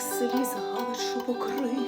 собі з галишу покрив.